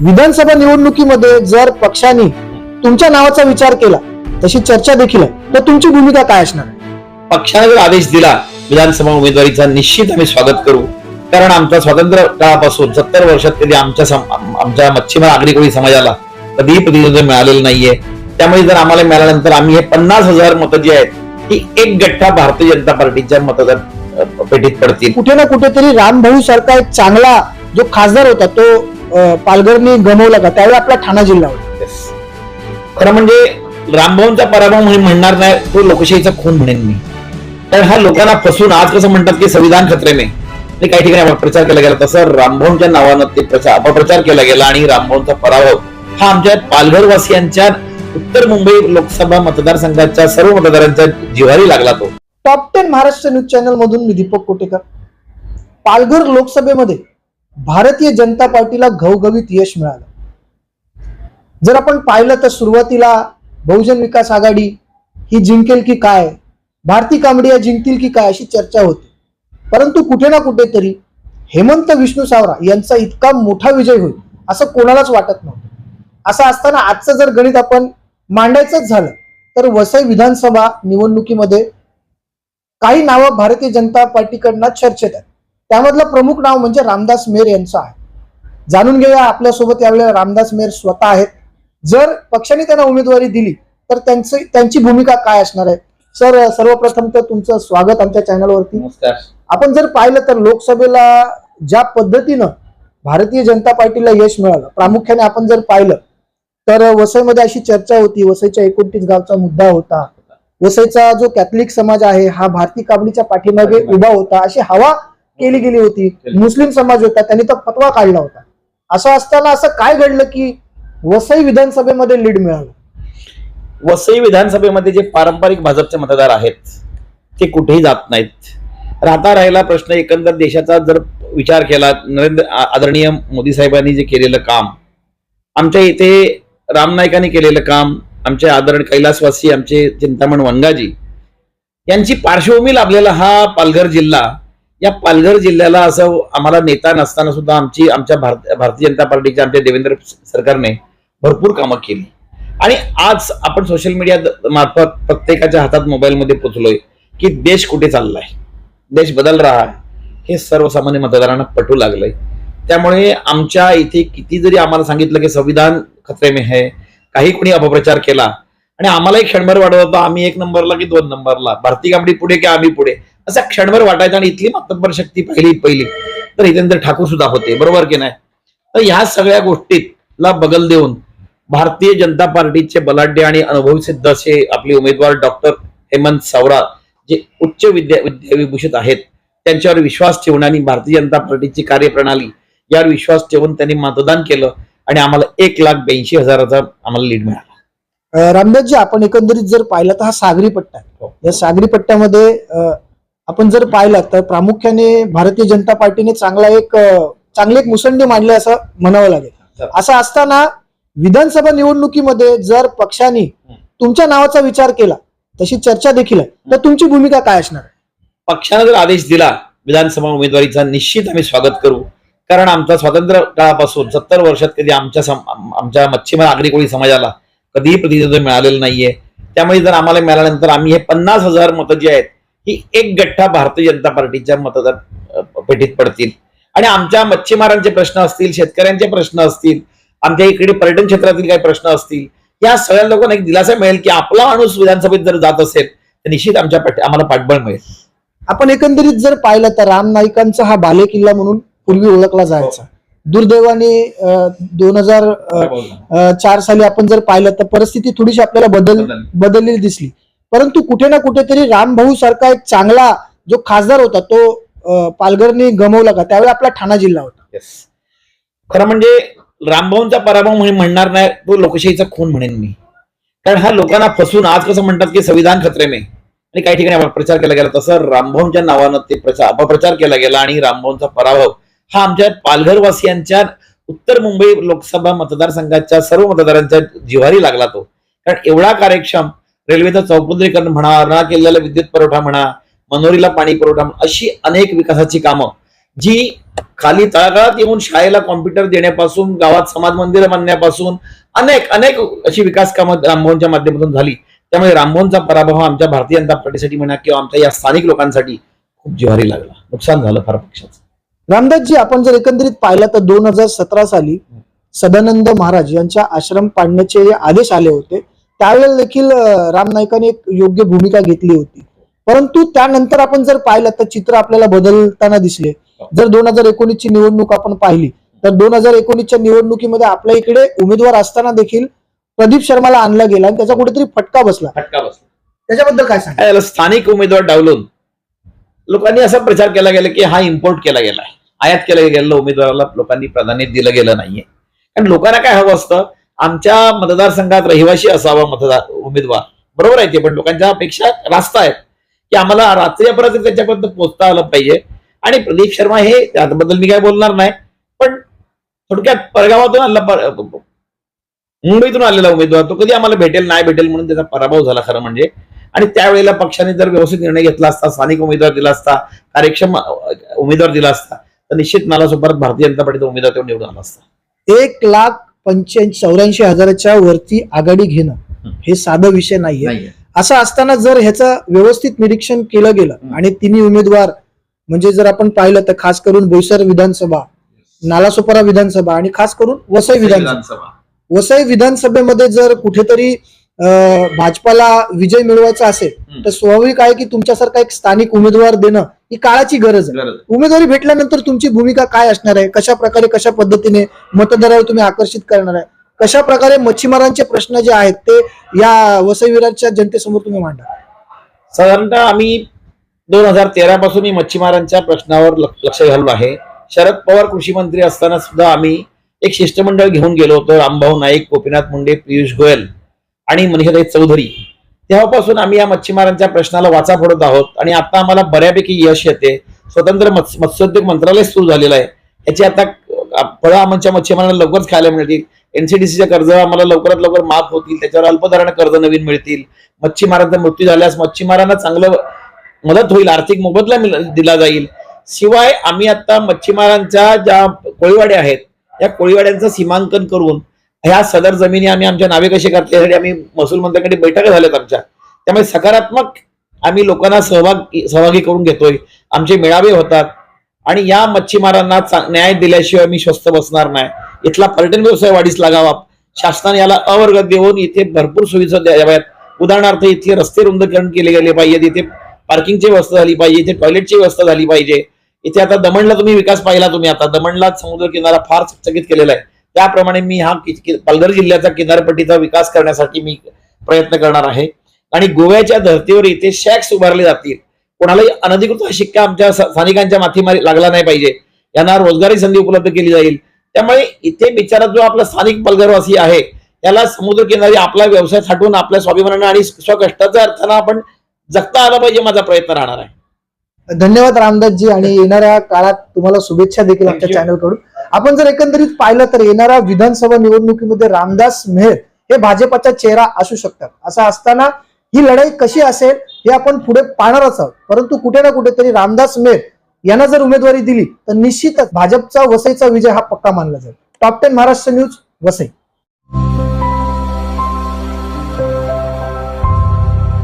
विधानसभा निवडणुकीमध्ये जर पक्षाने तुमच्या नावाचा विचार केला तशी चर्चा देखील आहे. तर तुमची भूमिका काय असणार? पक्षाने जर आदेश दिला विधानसभा उमेदवारीचा निश्चित आम्ही स्वागत करू. कारण आमचा स्वातंत्र्य काळापासून सत्तर वर्षात कधी आमच्या आमच्या मच्छीमार आगरी समाजाला कधीही प्रतिनिधित्व मिळालेलं नाहीये. त्यामुळे जर आम्हाला मिळाल्यानंतर आम्ही हे पन्नास हजार मतं जी आहेत ही एक गठ्ठा भारतीय जनता पार्टीच्या मतदार पेटीत पडतील. कुठे ना कुठेतरी रामभाऊ सारखा एक चांगला जो खासदार होता तो पालघरने गमवला का? त्यावेळी आपला ठाणा जिल्हा होता. खरं म्हणजे रामभाऊंचा पराभव म्हणून म्हणणार नाही तो लोकशाहीचा खून म्हणेन मी. कारण हा लोकांना फसून आज कसं म्हणतात की संविधान खतरे में. आणि काही ठिकाणी अपप्रचार केला गेला तसं रामभाऊंच्या नावानं ते प्रचार अपप्रचार केला गेला आणि रामभाऊंचा पराभव. हा आमच्या पालघर वासियांच्या उत्तर मुंबई लोकसभा मतदारसंघाच्या सर्व मतदारांच्या जिव्हारी लागला तो. Top ten Maharashtra news channel मधून मी दीपक कोटेकर. पालघर लोकसभेमध्ये भारतीय जनता पार्टीला घवघवीत यश मिळालं. जर आपण पाहिलं तर सुरुवातीला बहुजन विकास आघाडी ही जिंकेल की काय भारती कांबडिया जिंकतील की काय अशी चर्चा होती. परंतु कुठे ना कुठेतरी हेमंत विष्णू सावरा यांचा इतका मोठा विजय होईल असं कोणालाच वाटत नव्हतं. असं असताना आजचं जर गणित आपण मांडायचंच झालं तर वसई विधानसभा निवडणुकीमध्ये काही नावं भारतीय जनता पार्टीकडनं चर्चेत आहेत. त्यामधलं प्रमुख नाव म्हणजे रामदास मेर यांचं आहे. जाणून घेऊया आपल्यासोबत यावेळेला रामदास मेर स्वतः आहेत. जर पक्षाने त्यांना उमेदवारी दिली तर त्यांचं त्यांची भूमिका काय असणार आहे? सर सर्वप्रथम तर तुमचं स्वागत आमच्या चॅनलवरती. नमस्कार. आपण जर पाहिलं तर लोकसभेला ज्या पद्धतीनं भारतीय जनता पार्टीला यश मिळालं प्रामुख्याने आपण जर पाहिलं तर वसईमध्ये अशी चर्चा होती वसईच्या एकोणतीस गावचा मुद्दा होता. वसईचा जो कॅथलिक समाज आहे हा भारती काबडीच्या पाठीमागे. उभा होता. अशी हवा केली गेली होती. मुस्लिम समाज होता त्यांनी तर फतवा काढला होता. असं असताना असं काय घडलं की वसई विधानसभेमध्ये लीड मिळालं? वसई विधानसभेमध्ये जे पारंपरिक भाजपचे मतदार आहेत ते कुठेही जात नाहीत. राहता राहिला प्रश्न एकंदर देशाचा जर विचार केला नरेंद्र आदरणीय मोदी साहेबांनी जे केलेलं काम आमच्या इथे राम नाईकांनी केलेलं काम आमचे आदरण कैलासवासी आमचे चिंतामण वंगाजी यांची पार्श्वभूमी लाभलेला हा पालघर जिल्हा या पालघर जिल्ह्याला असं आम्हाला नेता नसताना सुद्धा आमची आमच्या भारत भारतीय जनता पार्टीच्या आमच्या देवेंद्र सरकारने भरपूर कामं केली. आणि आज आपण सोशल मीडिया मार्फत प्रत्येकाच्या हातात मोबाईलमध्ये पोचलोय की देश कुठे चाललाय? देश बदल रहा हे. सर्वसामान्य मतदारांना पटू लागलंय. त्यामुळे आमच्या इथे किती जरी आम्हाला सांगितलं की संविधान खतरे में है काही कोणी अपप्रचार केला आणि आम्हालाही क्षणभर वाटत होतं आम्ही एक नंबरला की दोन नंबरला? भारती कामडी पुढे की आम्ही पुढे? असा क्षणभर वाटायचा आणि इथली मातब्बर शक्ती पहिली पहिली. तर हितेंद्र ठाकूर सुद्धा होते. बरोबर की नाही? तर ह्या सगळ्या गोष्टीला बगल देऊन भारतीय जनता पार्टीचे बलाढ्य आणि अनुभवी सिद्ध असे आपले उमेदवार डॉक्टर हेमंत सावरा जे उच्च विद्या विद्याविभूषित आहेत त्यांच्यावर विश्वास ठेवून आणि भारतीय जनता पार्टीची कार्यप्रणाली यावर विश्वास ठेवून त्यांनी मतदान केलं आणि आम्हाला एक लाख ब्याऐंशी हजाराचा आम्हाला लीड मिळाला. रामदासजी आपण एकंदरीत जर पाहिलं तर हा सागरी पट्टा या सागरी पट्ट्यामध्ये आपण जर पाहिलं तर प्रामुख्याने भारतीय जनता पार्टीने चांगला एक चांगले एक मुसंडी मांडले असं म्हणावं लागेल. असं असताना विधानसभा निवडणुकीमध्ये जर पक्षाने तुमच्या नावाचा विचार केला तशी चर्चा देखील आहे. तर तुमची भूमिका काय असणार? पक्षाने जर आदेश दिला विधानसभा उमेदवारीचा निश्चित आम्ही स्वागत करू. कारण आमचा स्वातंत्र्य काळापासून सत्तर वर्षात कधी आमच्या आमच्या मच्छीमार आगरी कोळी समाजाला कधीही प्रतिनिधित्व मिळालेलं नाहीये. त्यामुळे जर आम्हाला मिळाल्यानंतर आम्ही हे पन्नास हजार मतं जी आहेत ही एक गठ्ठा भारतीय जनता पार्टीच्या मतदार पेटीत पडतील. आणि आमच्या मच्छीमारांचे प्रश्न असतील शेतकऱ्यांचे प्रश्न असतील आमच्या इकडे पर्यटन क्षेत्रातील काही प्रश्न असतील या सगळ्या लोकांना एक दिलासा मिळेल की आपला माणूस विधानसभेत जर जात असेल तर निश्चित आमच्या आम्हाला पाठबळ मिळेल. आपण एकंदरीत जर पाहिलं तर राम नाईकांचा हा बाले किल्ला म्हणून पूर्वी ओळखला जायचा. दुर्दैवाने दोन हजार चार साली आपण जर पाहिलं तर परिस्थिती थोडीशी आपल्याला बदल बदललेली दिसली. परंतु कुठे ना कुठेतरी रामभाऊ सारखा एक चांगला जो खासदार होता तो पालघरने गमवला का? त्यावेळी आपला ठाणा जिल्हा होता. Yes. खरं म्हणजे रामभाऊंचा पराभव म्हणणार नाही तो लोकशाहीचा खून म्हणेन मी. कारण हा लोकांना फसून आज कसं म्हणतात की संविधान खतरे मे आणि काही ठिकाणी प्रचार केला गेला तसं रामभाऊंच्या नावानं ते प्रचार अपप्रचार केला गेला आणि रामभाऊंचा पराभव हा आमच्या पालघर वासियांच्या उत्तर मुंबई लोकसभा मतदारसंघाच्या सर्व मतदारांच्या जिव्हारी लागला तो. कारण एवढा कार्यक्षम रेल्वेचं चौपदरीकरण म्हणा रणा किल्ल्याला विद्युत पुरवठा म्हणा मनोरीला पाणी पुरवठा अशी अनेक विकासाची कामं. जी खाली तळागाळात येऊन शाळेला कॉम्प्युटर देण्यापासून गावात समाज मंदिर बांधण्यापासून अनेक अनेक अशी विकास कामं रामभवनच्या माध्यमातून झाली. त्यामुळे रामभवनचा पराभव आमच्या भारतीय जनता पार्टीसाठी म्हणा किंवा आमच्या या स्थानिक लोकांसाठी खूप जिव्हारी लागला. नुकसान झालं फार पक्षाचं. रामदासजी आपण जर एकंदरीत पाहिलं तर दोन हजार सतरा साली सदानंद महाराज यांच्या आश्रम पाडण्याचे आदेश आले होते त्यावेळेला देखील राम नाईकांनी एक योग्य भूमिका घेतली होती. परंतु त्यानंतर आपण जर पाहिलं तर चित्र आपल्याला बदलताना दिसले. जर दोन हजार एकोणीसची निवडणूक आपण पाहिली तर दोन हजार एकोणीसच्या निवडणुकीमध्ये आपल्या इकडे उमेदवार असताना देखील प्रदीप शर्माला आणला गेला आणि त्याचा कुठेतरी फटका बसला. फटका बसला. त्याच्याबद्दल काय सांगा काय झालं, स्थानिक उमेदवार डावलून लोकांनी असा प्रचार केला गेला की हा इम्पोर्ट केला गेला आयात केला गेलेला उमेदवाराला लोकांनी प्राधान्य दिलं गेलं नाहीये. कारण लोकांना काय हवं असतं? आमच्या मतदारसंघात रहिवाशी असावा मतदार उमेदवार. बरोबर आहे ते पण लोकांच्या अपेक्षा रास्त आहेत की आम्हाला रात्री अपरात्री त्याच्यापर्यंत पोहोचता आलं पाहिजे. आणि प्रदीप शर्मा हे त्याबद्दल मी काय बोलणार नाही पण थोडक्यात परगावातून आला मुंबईतून आलेला उमेदवार तो कधी आम्हाला भेटेल नाही भेटेल म्हणून त्याचा पराभव झाला खरं म्हणजे. आणि त्यावेळेला पक्षाने जर व्यवस्थित निर्णय घेतला असता स्थानिक उमेदवार दिला असता कार्यक्षम उमेदवार दिला असता तर निश्चित मला भारतीय जनता पार्टीचा उमेदवार तो निवडून आला असता. एक लाख पंच्याऐंशी चौऱ्याऐंशी हजाराच्या वरती आघाडी घेणं हे. साधा विषय नाहीये. असं असताना जर ह्याचं व्यवस्थित निरीक्षण केलं गेलं. आणि तिन्ही उमेदवार म्हणजे जर आपण पाहिलं तर खास करून बोईसर विधानसभा नालासोपारा विधानसभा आणि खास करून वसई विधानसभा. वसई विधानसभेमध्ये जर कुठेतरी भाजपाला विजय मिळवायचा असेल. तर स्वाभाविक आहे की तुमच्यासारखा एक स्थानिक उमेदवार देणं ही काळाची गरज आहे. उमेदवारी भेटल्यानंतर तुमची भूमिका काय असणार आहे? कशा प्रकारे कशा पद्धतीने मतदाराला तुम्ही आकर्षित करणार आहे? कशा प्रकारे मच्छीमारांचे प्रश्न जे आहेत ते या वसई विराटच्या जनतेसमोर तुम्ही मांडा. साधारणतः आम्ही दोन हजार तेरा पासून मी मच्छीमारांच्या प्रश्नावर लक- लक्ष घाललो आहे. शरद पवार कृषी मंत्री असताना सुद्धा आम्ही एक शिष्टमंडळ घेऊन गेलो होतो. रामभाऊ नाईक गोपीनाथ मुंडे पियुष गोयल. आणि मनीषाताई चौधरी. तेव्हापासून आम्ही या मच्छीमारांच्या प्रश्नाला वाचा फोडत आहोत आणि आता आम्हाला बऱ्यापैकी यश येते. स्वतंत्र मत्स्योद्योग मंत्रालय सुरू झालेलं आहे. याची आता फळं आमच्या मच्छीमारांना लवकरच खायला मिळतील. एनसीडीसीचे कर्ज आम्हाला लवकरात लवकर माफ होतील. त्याच्यावर अल्पदराने कर्ज नवीन मिळतील. मच्छीमारांचा मृत्यू झाल्यास मच्छीमारांना चांगलं मदत होईल. आर्थिक मोबदला दिला जाईल. शिवाय आम्ही आता मच्छीमारांच्या ज्या कोळीवाड्या आहेत या कोळीवाड्यांचं सीमांकन करून ह्या सदर जमिनी आम्ही आमच्या नावे कशी करते? यासाठी आम्ही महसूल मंत्र्यांकडे बैठका झाल्यात आमच्या. त्यामुळे सकारात्मक आम्ही लोकांना सहभाग सहभागी करून घेतोय. आमचे मेळावे होतात. आणि या मच्छीमारांना न्याय दिल्याशिवाय मी स्वस्त बसणार नाही. इथला पर्यटन व्यवसाय वाढीस लागावा. शासनाने याला अवर्ग देऊन इथे भरपूर सुविधा द्याव्यात. उदाहरणार्थ इथे रस्ते रुंदकरण केले गेले पाहिजेत. इथे पार्किंगची व्यवस्था झाली पाहिजे. इथे टॉयलेटची व्यवस्था झाली पाहिजे. इथे आता दमणला तुम्ही विकास पाहिला तुम्ही आता. दमणला समुद्र किनारा फार चकित केलेला आहे. त्याप्रमाणे मी हा पालघर जिल्ह्याचा किनारपट्टीचा विकास करण्यासाठी मी प्रयत्न करणार आहे. आणि गोव्याच्या धर्तीवर इथे शॅक्स उभारले जातील. कोणालाही अनधिकृत हा शिक्का आमच्या स्थानिकांच्या माथी मारी लागला नाही पाहिजे. यांना रोजगारी संधी उपलब्ध केली जाईल. त्यामुळे इथे बिचारा जो आपला स्थानिक पालघरवासी आहे त्याला समुद्र किनारी आपला व्यवसाय थाटून आपल्या स्वाभिमानानं आणि स्वकष्टाच्या अर्थानं आपण जगता आला पाहिजे माझा प्रयत्न राहणार आहे. धन्यवाद रामदासजी आणि येणाऱ्या काळात तुम्हाला शुभेच्छा देखील आमच्या Thank you. चॅनलकडून. आपण जर एकंदरीत पाहिलं तर येणाऱ्या विधानसभा निवडणुकीमध्ये रामदास मेहर हे भाजपचा चेहरा असू शकतात. असं असताना ही लढाई कशी असेल हे आपण पुढे पाहणारच आहोत. परंतु कुठे ना कुठेतरी रामदास मेहर यांना जर उमेदवारी दिली तर निश्चितच भाजपचा वसईचा विजय हा पक्का मानला जाईल. Top ten Maharashtra news Vasai.